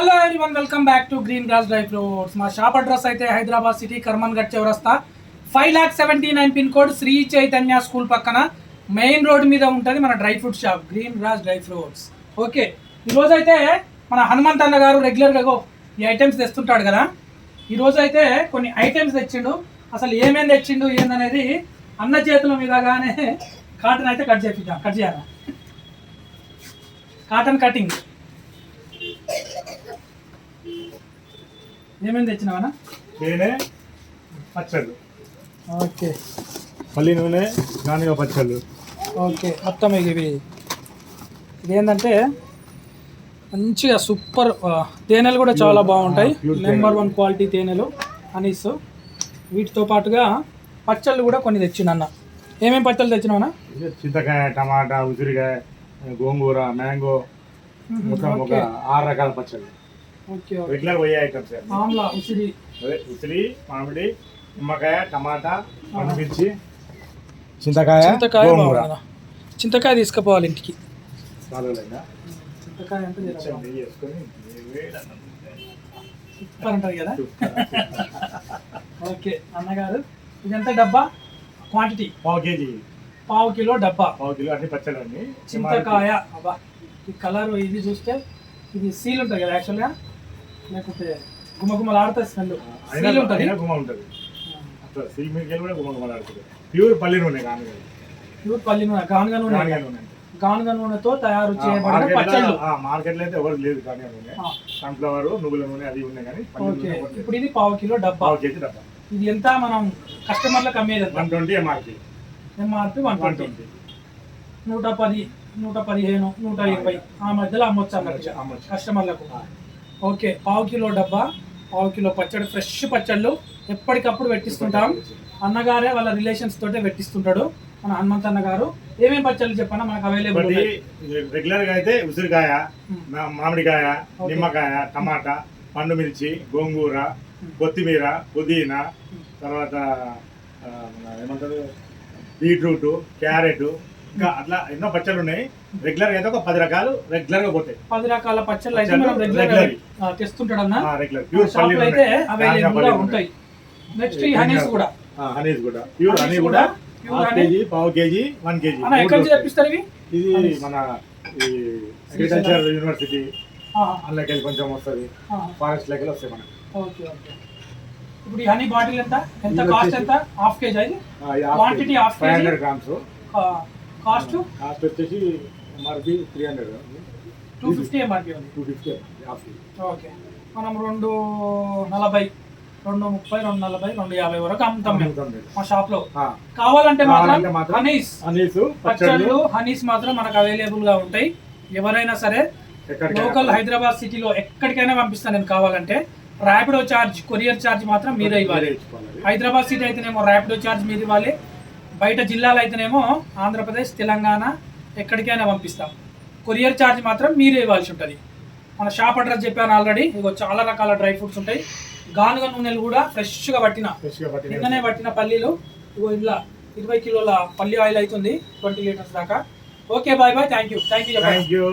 Hello one welcome back to green grass dry fruits మా shop address అయితే Hyderabad city Karmanghat చౌరస్తా. Five lakh seventy nine pin code Sri Chaitanya school పక్కన main road మీద ఉంటుంది మన dry fruit shop green grass dry fruits okay ఈరోజు అయితే మన హనుమంత్ అన్న గారు రెగ్యులర్గా గో ఈ ఐటమ్స్ తెస్తుంటాడు కదా. ఈరోజు అయితే కొన్ని ఐటమ్స్ తెచ్చిండు. అసలు ఏమేమి తెచ్చిండు ఏందనేది అన్న చేతుల మీదగానే కాటన్ అయితే కట్ చేపిద్దాం కట్ చేయాలా? కాటన్ కటింగ్ ఏమేమి తెచ్చినావనా? తేనె పచ్చళ్ళు. ఓకే. పల్లి నూనె గానుగ పచ్చళ్ళు. ఓకే మొత్తం ఇవి. ఇదేంటంటే మంచిగా సూపర్ తేనెలు కూడా చాలా బాగుంటాయి. నెంబర్ వన్ క్వాలిటీ తేనెలు. అనీస్. వీటితో పాటుగా పచ్చళ్ళు కూడా కొన్ని తెచ్చినన్న ఏమేమి పచ్చళ్ళు తెచ్చినావనా? చింతకాయ టమాటా ఉసిరికాయ గోంగూర మ్యాంగో. మొత్తం ఒక ఆరు రకాల పచ్చళ్ళు. రెగ్యులర్ పోయే ఐటమ్స్ ఉసిరి. ఉసిరి మామిడి నిమ్మకాయ టమాటా పండుమిర్చి చింతకాయ చింతకాయ గోంగూర. చింతకాయ తీసుకుపోవాలి ఇంటికి? చింతకాయ. సూపర్ ఉంటుంది కదా? ఓకే అన్నగారు ఇదంతా డబ్బా? క్వాంటిటీ? పావు కేజీ. పావు కిలో డబ్బా. పావు కిలో అన్ని అన్ని చింతకాయ అబ్బా ఈ కలర్ ఇది చూస్తే ఇది సీల్ ఉంటుంది కదా యాక్చువల్గా లేకపోతే గుమగుమలాడుతుంది స్మెల్. సీల్ ఉంటుంది అయినా గుమ్మ ఉంటుంది అట్లా సీల్ మీదకి కూడా గుమ్మ గుమ్మలాడుతుంది ప్యూర్ పల్లి నూనె గానుగ. ప్యూర్ పల్లి నూనె గానుగ నూనె. గానుగ నూనె. గానుగ నూనెతో తయారు చేయబడిన పచ్చళ్ళు. మార్కెట్లో అయితే ఎవరు లేదు కానీ నూనె. సన్ఫ్లవర్ నువ్వుల నూనె అది ఉన్నాయి కానీ పల్లి ఓకే. నూనె. ఇప్పుడు ఇది పావు కిలో డబ్బా. పావు కేజీ డబ్బా. ఇది ఎంత మనం కస్టమర్లకు అమ్మేది ఎంత? One twenty MRP MRP one one twenty. Twenty. నూట పది నూట పదిహేను నూట ఇరవై. ఆ మధ్యలో అమ్మొచ్చు అన్నట్టుగా. అమ్మొచ్చు. కస్టమర్లకు. ఓకే పావు కిలో డబ్బా పావు కిలో పచ్చడి ఫ్రెష్ పచ్చళ్ళు ఎప్పటికప్పుడు పెట్టిస్తుంటాం. అన్నగారే వాళ్ళ రిలేషన్స్ తోటే పెట్టిస్తుంటాడు మన హనుమంత్ అన్న గారు. ఏమేం పచ్చళ్ళు చెప్పన్నా మనకు అవైలబుల్ రెగ్యులర్గా అయితే ఉసిరికాయ మామిడికాయ. నిమ్మకాయ టమాటా పండు మిర్చి గోంగూర కొత్తిమీర పుదీనా తర్వాత ఏమంటారు? బీట్రూట్ క్యారెట్ ఇంకా అట్లా ఎన్నో పచ్చళ్ళు ఉన్నాయి. రెగ్యులర్ అయితే ఒక పది రకాలు రెగ్యులర్గా పోతాయి. పది రకాల పచ్చళ్ళు అయితే మనం రెగ్యులర్ regular. తెస్తుంటాడు అన్న. రెగ్యులర్ ప్యూర్ అయితే. అవైలబుల్ ఉంటాయి. నెక్స్ట్ ఈ హనీస్. కూడా. హనీస్ కూడా. ప్యూర్ హనీ కూడా? హాఫ్ కేజీ పావు కేజీ వన్ కేజీ. అన్న ఎక్కడి నుంచి తెప్పిస్తారు ఇవి? ఇది. మన అగ్రికల్చర్ యూనివర్సిటీ అందులోకి కొంచెం వస్తుంది. ఫారెస్ట్ లెక్కలు వస్తాయి మనకి. Okay okay. ఇప్పుడు ఈ హనీ బాటిల్ ఎంత? ఎంత కాస్ట్ ఎంత? Half kg five kg? Hundred grams cost? Cost వచ్చేసి MRP three hundred two fifty MRP ఉంది. Two fifty okay. మనం రెండు నలభై రెండు ముప్పై రెండు నలభై రెండు యాభై వరకు అమ్ముతాం మేము. మా షాప్లో. కావాలంటే మాత్రం హనీస్. అనీస్ పచ్చళ్ళు. హనీస్ మాత్రం మనకు అవైలబుల్గా ఉంటాయి. ఎవరైనా సరే లోకల్ హైదరాబాద్ సిటీలో ఎక్కడికైనా పంపిస్తాను నేను కావాలంటే. ర్యాపిడో చార్జ్ కొరియర్ చార్జ్ మాత్రం మీరే ఇవ్వాలి. హైదరాబాద్ సిటీ అయితేనేమో ర్యాపిడో చార్జ్ మీరు ఇవ్వాలి. బయట జిల్లాలు అయితేనేమో ఆంధ్రప్రదేశ్ తెలంగాణ ఎక్కడికైనా పంపిస్తాం. కొరియర్ చార్జ్ మాత్రం మీరే ఇవ్వాల్సి ఉంటుంది. మన షాప్ అడ్రస్ చెప్పాను ఆల్రెడీ. ఇగో చాలా రకాల డ్రై ఫ్రూట్స్ ఉంటాయి. గానుగ నూనెలు కూడా ఫ్రెష్గా పట్టిన నిన్ననే పట్టిన పల్లీలు. ఇగో ఇలా ఇరవై కిలోల పల్లి ఆయిల్ అవుతుంది ట్వంటీ లీటర్స్ దాకా. Okay bye bye. Thank you thank you